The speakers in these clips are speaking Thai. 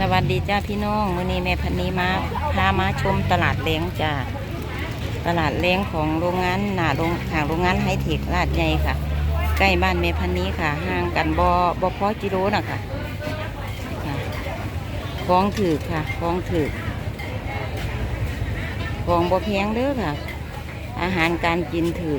สวัสดีจ้าพี่น้องมื้อนี้แม่พันนีมาพามาชมตลาดแรงจ้าตลาดแรงของโรงงานหน้าโรงห่างโรงงานไฮเทคลาดใหญ่ค่ะ ใกล้บ้านแม่พันนีค่ะ ห่างกันบ่บ่พอกิโลน่ะค่ะค่ะของถือค่ะของถือของบ่แพงเด้อค่ะ อาหารการกินถือ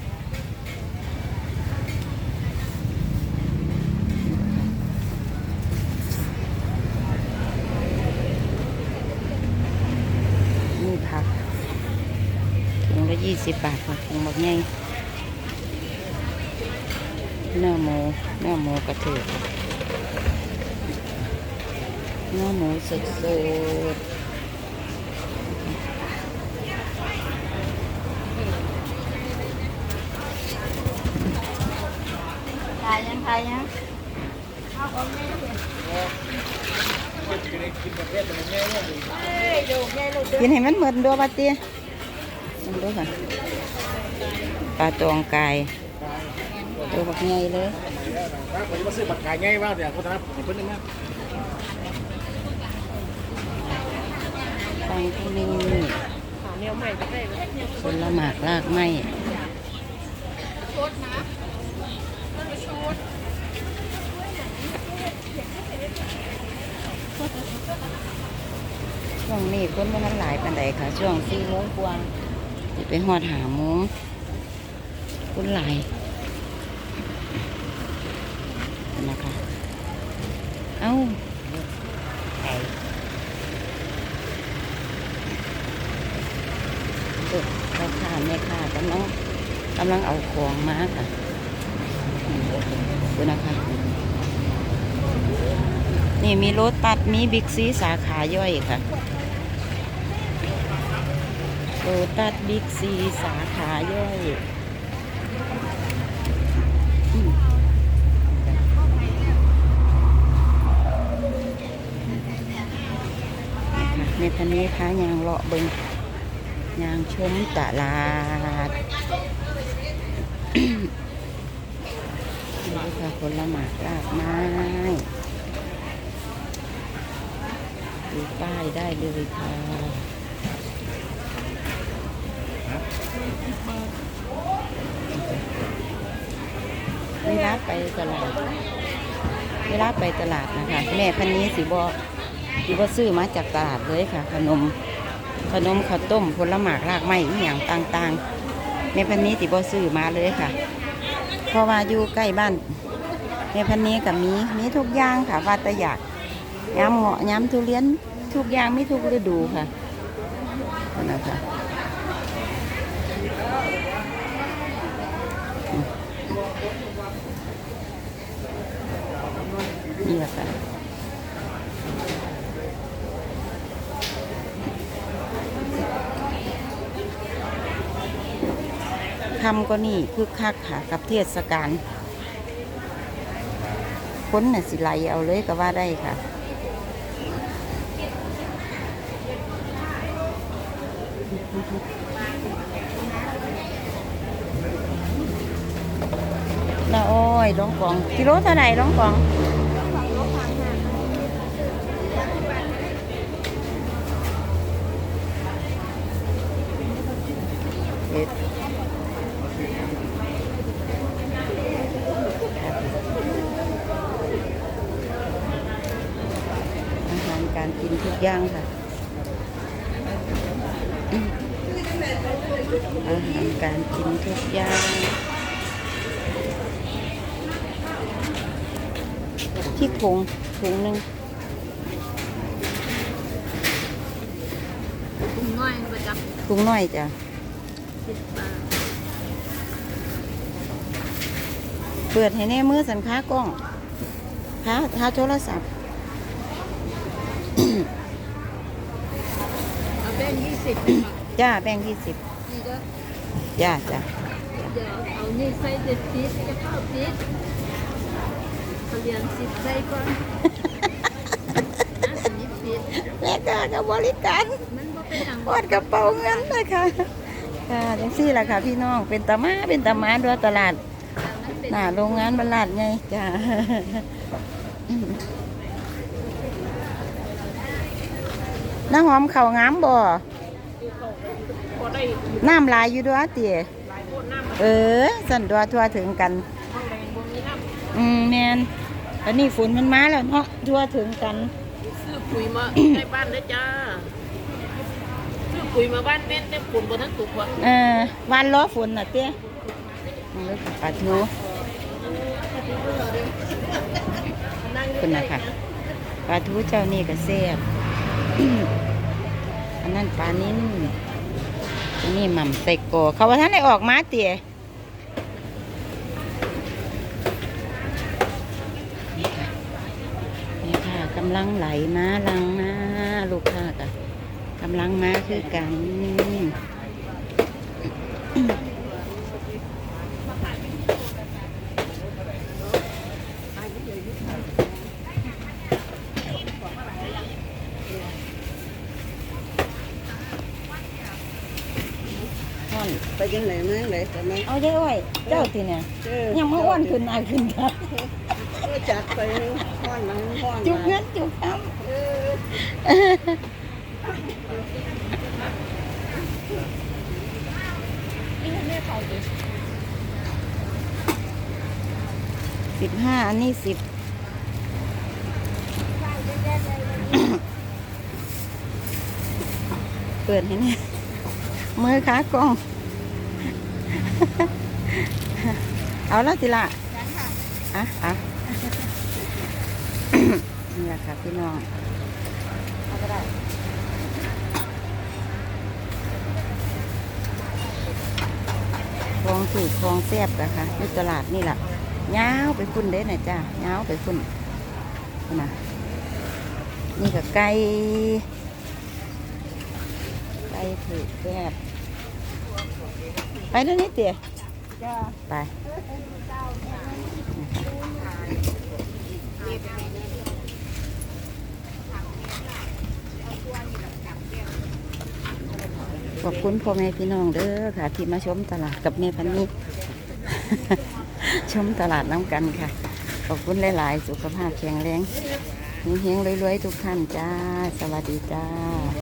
20 บาทค่ะถุงบักใหญ่เนื้อหมูเนื้อหมูกระเทียมเนื้อหมูสดสดทายยังทายยังข้าวของแม่กินให้มันเหมือนดัวบาเตีย มันดูค่ะปลาตองกายตัวบักใหญ่เลยครับผมจะมาซื้อบัตรขายง่ายว่าเดี๋ยวคนนะครับเพิ่นนึงนะฟังที่นี่แนวใหม่ก็ได้เลยผลหมากลากไม้ช่วงนี้คนมันหลายปันใดค่ะ ช่วงสี่โมงกว่า จะไปหอดหาโมงคนหลายนะคะ เอ้าเด็กเขาขาแม่ค้ากำลังกำลังเอาของมาค่ะดูนะคะนี่มีรถตัดมีบิ๊กซีสาขาย่อยค่ะ โรตัสบิ๊กซีสาขาย่อยอืมนะคะในพันนี้ค้ายางเลาะเบิงยางชมตลาดนี่ค่ะผลไม้รากไม้ดูป้ายได้เลยค่ะ เวลาไปตลาด เวลาไปตลาดนะคะ แม่พันนี้สิบอสิบอซื้อมาจากตลาดเลยค่ะ ขนม ขนมข้าวต้มผลไม้รากไม้อหย่างต่างๆในพันนี้ติบอซื้อมาเลยค่ะ เพราะว่าอยู่ใกล้บ้านในพันนี้กับมีมีทุกอย่างค่ะว่าตอยากย้ำเงาะย้ำทุเรียนทุกอย่างไมีทุกฤดูค่ะนะคะ นี่แหละค่ะทำก็นี่คึกคักค่ะ กับเทศกาลค้นน่ะสิไหลเอาเลยก็ว่าได้ค่ะ น้า อ้อยร้องกองกิโลเท่าไหร่ร้องกองเอ็ดอาหารการกินทุกอย่างค่ะอาหารการกินทุกอย่าง ที่คงถุงหนึ่งถุงน้อยประจถุงน้อยจ้ะำสิบบาทเปิดให้แน่มือสันค้ากล้องค้าค้าโทรศัพท์งยี่สิบจ้าแบ่งยี่สิบนี่ก็จ้าจ้าเดี๋ยวเอานี่ใส่เด็ดพีชจะเข้าพีช เขาเรียนสิบใส่ก่อนนะอันนี้พีชแม่ก็กับบริการมันบ่เป็นอย่างปอดกระเป๋าเงินนะคะค่ะจังซี่แหละค่ะ พี่น้องเป็นตามาเป็นตามาด้วยตลาดมันเป็นหน้าโรงงานบรรลัดไงจ้าน้าหอมเข่าวงามบ่น้ำลายอยู่ด้วยเตี๋ยเออสั่นตัวทั่วถึงกัน อืมแมน ตอนนี้ฝนมันมาแล้วเนาะทั่วถึงกัน ซื้อปุ๋ยมา ในบ้านนะจ้า ซื้อปุ๋ยมาบ้านแม่นแต่ผลบนทั้งตุกว่ะเออวันล้อฝนน่ะเตี้ยนี่เลยปลาทูคุณนะคะปลาทูเจ้านี่ก็แซ่บอันนั้นปลานิ่นอันนี้หม่ำไส้กรอกเขาว่าท่านได้ออกมาเตี๋ยนี่ค่ะนี่ค่ะ กำลังไหลมาลังมาลูกค้าค่ะกำลังมาคือกันไปยังไหนมาไหนแต่ไม่เอาเย้อ้อยเจ้าทีเนี่ยเออยังมาอ้วนขึ้นอายขึ้นค่ะเออจัดไปห้อนหลังห้อนจุกเงินจุกคเออำสิบห้าอันนี้สิบเปิดให้เนี่ยมือขากล้อง เอาแล้วสิละอะอะ นี่แหละค่ะพี่น้องเอาก็ได้คลองถือคลองแซบกันค่ะอยู่ตลาดนี่แหละยาวไปคุณเด้น่ะจ้ายาวไปคุณคุณนะนี่ก็ไก่ไก่ถือแซบไปเดี๋ยวนี้เตี๋ยไป ขอบคุณพ่อแม่พี่น้องเด้อค่ะ ที่มาชมตลาดกับแม่พันนี้ ชมตลาดน้ำกันค่ะ ขอบคุณหลาย ๆ สุขภาพแข็งแรงเฮงๆรวยๆทุกท่านจ้า สวัสดีจ้า